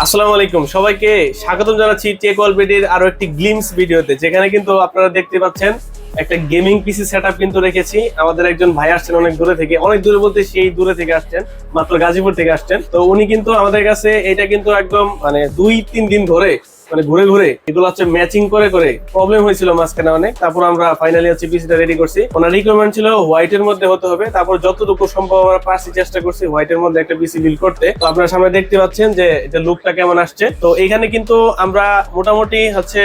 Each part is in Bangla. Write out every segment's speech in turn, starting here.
আসসালামু আলাইকুম। সবাইকে স্বাগতম জানাচ্ছি টেক অলবেডির আরও একটি গ্লিমস ভিডিওতে। যেখানে কিন্তু আপনারা দেখতে পাচ্ছেন, একটা গেমিং পিসি সেট কিন্তু রেখেছি। আমাদের একজন ভাই আসছেন অনেক দূরে থেকে। অনেক দূরে বলতে সেই দূরে থেকে আসছেন, মাত্র গাজীপুর থেকে আসছেন। তো উনি কিন্তু আমাদের কাছে এটা কিন্তু একদম মানে দুই তিন দিন ধরে মানে ঘুরে ঘুরে এগুলো হচ্ছে ম্যাচিং করে করে প্রবলেম হয়েছিল মাঝখানে অনেক। তারপর আমরা ফাইনালি হচ্ছে পিসিটা রেডি করছি। ওনার রিকোয়ারমেন্ট ছিল হোয়াইট এর মধ্যে হতে হবে। তারপর যতটুকু সম্ভব আমরা পারছি চেষ্টা করছি হোয়াইট এর মধ্যে একটা পিসি বিল করতে। তো আপনারা সামনে দেখতে পাচ্ছেন যে এটা লুকটা কেমন আসছে। তো এখানে কিন্তু আমরা মোটামুটি হচ্ছে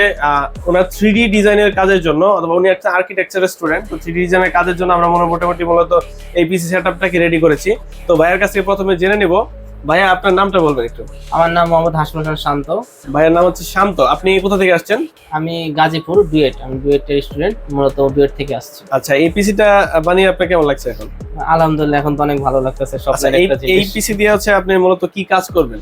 ওনার থ্রি ডি ডিজাইনের কাজের জন্য অথবা উনি একটা আর্কিটেকচারের স্টুডেন্ট তো থ্রি ডি ডিজাইনের কাজের জন্য আমরা মোটামুটি মূলত এই পিসি সেটআপটাকে রেডি করেছি। তো ভাইয়ের কাছ থেকে প্রথমে জেনে নিব ভাইয়া আপনার নামটা বলবেন একটু। আমার নাম মোহাম্মদ হাসমুল হোসেন শান্ত। ভাইয়ের নাম হচ্ছে শান্ত। আপনি কোথা থেকে আসছেন? আমি গাজীপুর ডুয়েট আমি ডুয়েটের স্টুডেন্ট মূলত ডুয়েট থেকে আসছি। আচ্ছা এই পিসিটা বানিয়ে আপনার কেমন লাগছে এখন? আলহামদুলিল্লাহ এখন তো অনেক ভালো লাগতেছে সব আচ্ছা এই এই পিসি দিয়ে হচ্ছে আপনি মূলত কি কাজ করবেন?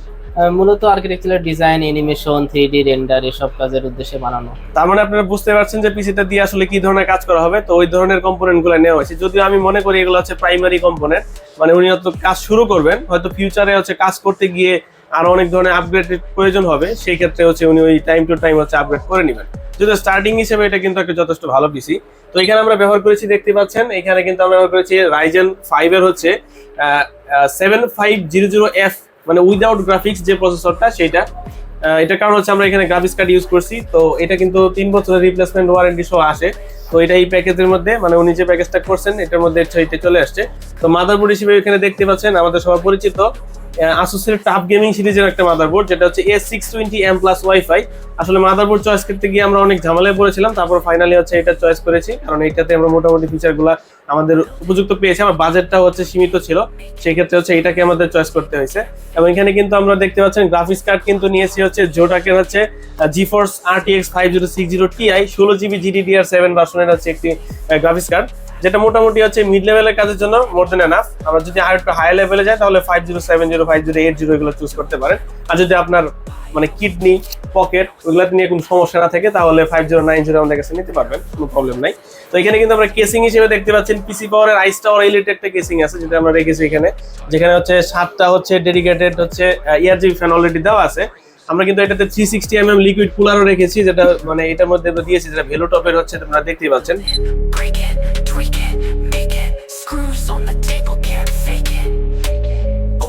মূলত architectural design animation three D render এসব কাজের উদ্দেশ্যে বানানো। তার মানে আপনারা বুঝতে পারছেন যে পিসিটা দিয়ে আসলে কি ধরনের কাজ করা হবে? তো ওই ধরনের কম্পোনেন্টগুলো নেওয়া হয়েছে। যদিও আমি মনে করি এগুলো হচ্ছে প্রাইমারি কম্পোনেন্ট মানে উনি হয়তো কাজ শুরু করবেন, হয়তো ফিউচারে হচ্ছে কাজ করতে গিয়ে আরও অনেক ধরনের আপগ্রেড প্রয়োজন হবে, সেই ক্ষেত্রে হচ্ছে উনি ওই টাইম টু টাইম হচ্ছে আপগ্রেড করে নেবেন। যদি স্টার্টিং হিসেবে এটা কিন্তু একটা যথেষ্ট ভালো পিসি তো এখানে আমরা ব্যবহার করেছি, দেখতে পাচ্ছেন, এখানে কিন্তু আমরা ব্যবহার করেছি রাইজেন ফাইভ এর হচ্ছে seven five zero zero F মানে উইদাউট গ্রাফিক্স যে প্রসেসরটা সেটা এটার কারণ হচ্ছে আমরা এখানে গ্রাফিক্স কার্ড ইউজ করছি। তো এটা কিন্তু তিন বছরের রিপ্লেসমেন্ট ওয়ারেন্টি সহ আসে। তো এটা এই প্যাকেজের মধ্যে মানে উনি যে প্যাকেজটা করছেন, এটার মধ্যে চলে আসছে। তো মাদারবোর্ড হিসেবে এখানে দেখতে পাচ্ছেন আমাদের সবার পরিচিত আসোসের টাপ গেমিং সিরিজের একটা মাদারবোর্ড যেটা হচ্ছে S six twenty M plus WiFi আসলে মাদারবোর্ড চয়েস করতে গিয়ে আমরা অনেক ঝামেলায় পড়েছিলাম, তারপর ফাইনালি হচ্ছে এটা চয়েস করেছি, কারণ এটাতে আমরা মোটামুটি ফিচারগুলো আমাদের উপযুক্ত পেয়েছি আমার বাজেটটা হচ্ছে সীমিত ছিল সেই ক্ষেত্রে হচ্ছে এটাকে আমাদের চয়েস করতে হয়েছে। এবং এখানে কিন্তু আমরা দেখতে পাচ্ছেন গ্রাফিক্স কার্ড কিন্তু নিয়েছি হচ্ছে জোটাকের হচ্ছে GeForce R T X five zero six zero Ti ষোলো জিবি জিডিডিআর সেভেন ভার্সনের হচ্ছে একটি গ্রাফিক্স কার্ড যেটা মোটামুটি হচ্ছে মিড লেভেলের কাজের জন্য মোর দেন এনাফ আমরা যদি আর একটু হাই লেভেলে যাই, তাহলে five zero seven zero five zero eight zero এগুলো চুজ করতে পারেন। আর যদি আপনার মানে কিডনি পকেট ওগুলো নিয়ে কোনো সমস্যা না থাকে, তাহলে ফাইভ জিরো নাইন জিরো আমাদের কাছে নিতে পারবেন, কোনো প্রবলেম নাই। তো এখানে কিন্তু আমরা কেসিং হিসেবে দেখতে পাচ্ছেন পিসি পাওয়ারের আইস টাওয়ার এলিট একটা কেসিং আছে, যেটা আমরা রেখেছি এখানে। যেখানে হচ্ছে সাতটা হচ্ছে ডেডিকেটেড হচ্ছে ইয়ার জিবি ফ্যান অলরেডি দেওয়া আছে। আমরা কিন্তু এটাতে three sixty M M liquid কুলারও রেখেছি, যেটা মানে এটার মধ্যে দিয়েছি, যেটা ভেলো টপের হচ্ছে আপনারা দেখতেই পাচ্ছেন।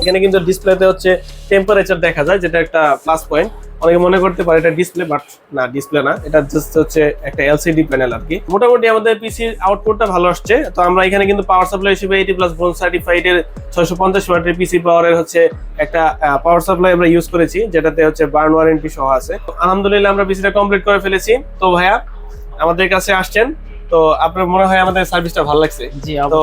এখানে কিন্তু ডিসপ্লেতে হচ্ছে টেম্পারেচার দেখা যায়, যেটা একটা প্লাস পয়েন্ট অনেকে মনে করতে পারে এটা ডিসপ্লে বাট না ডিসপ্লে না। এটা জাস্ট হচ্ছে একটা এলসিডি প্যানেল আর কি মোটামুটি আমাদের পিসির আউটপুটটা ভালো আসছে। তো আমরা এখানে কিন্তু পাওয়ার সাপ্লাই হিসেবে এইটি প্লাস বোন সার্টিফাইড এর ছয়শো পঞ্চাশ ওয়াটের পিসি পাওয়ারের হচ্ছে একটা পাওয়ার সাপ্লাই আমরা ইউজ করেছি, যেটাতে হচ্ছে বার্ন ওয়ারেন্টি সহ আছে। আলহামদুলিল্লাহ আমরা পিসিটা কমপ্লিট করে ফেলেছি। তো ভাইয়া, আমাদের কাছে আসছেন। তো আপনার মনে হয় আমাদের সার্ভিসটা ভালো লাগছে? জি তো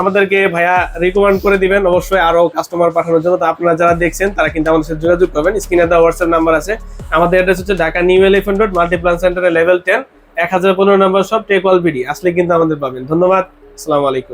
আমাদেরকে ভাইয়া রিকমেন্ড করে দিবেন অবশ্যই আরও কাস্টমার পাঠানোর জন্য। তো আপনারা যারা দেখছেন তারা কিন্তু আমাদের সাথে যোগাযোগ করবেন। স্ক্রিনে দেওয়া হোয়াটসঅ্যাপ নাম্বার আছে। আমাদের অ্যাড্রেস হচ্ছে Dhaka new elephant road Multiplan সেন্টারে লেভেল টেন এক হাজার পনেরো নম্বর সব টেক অল বিডি আসলে কিন্তু আমাদের পাবেন। ধন্যবাদ। আসসালামু আলাইকুম।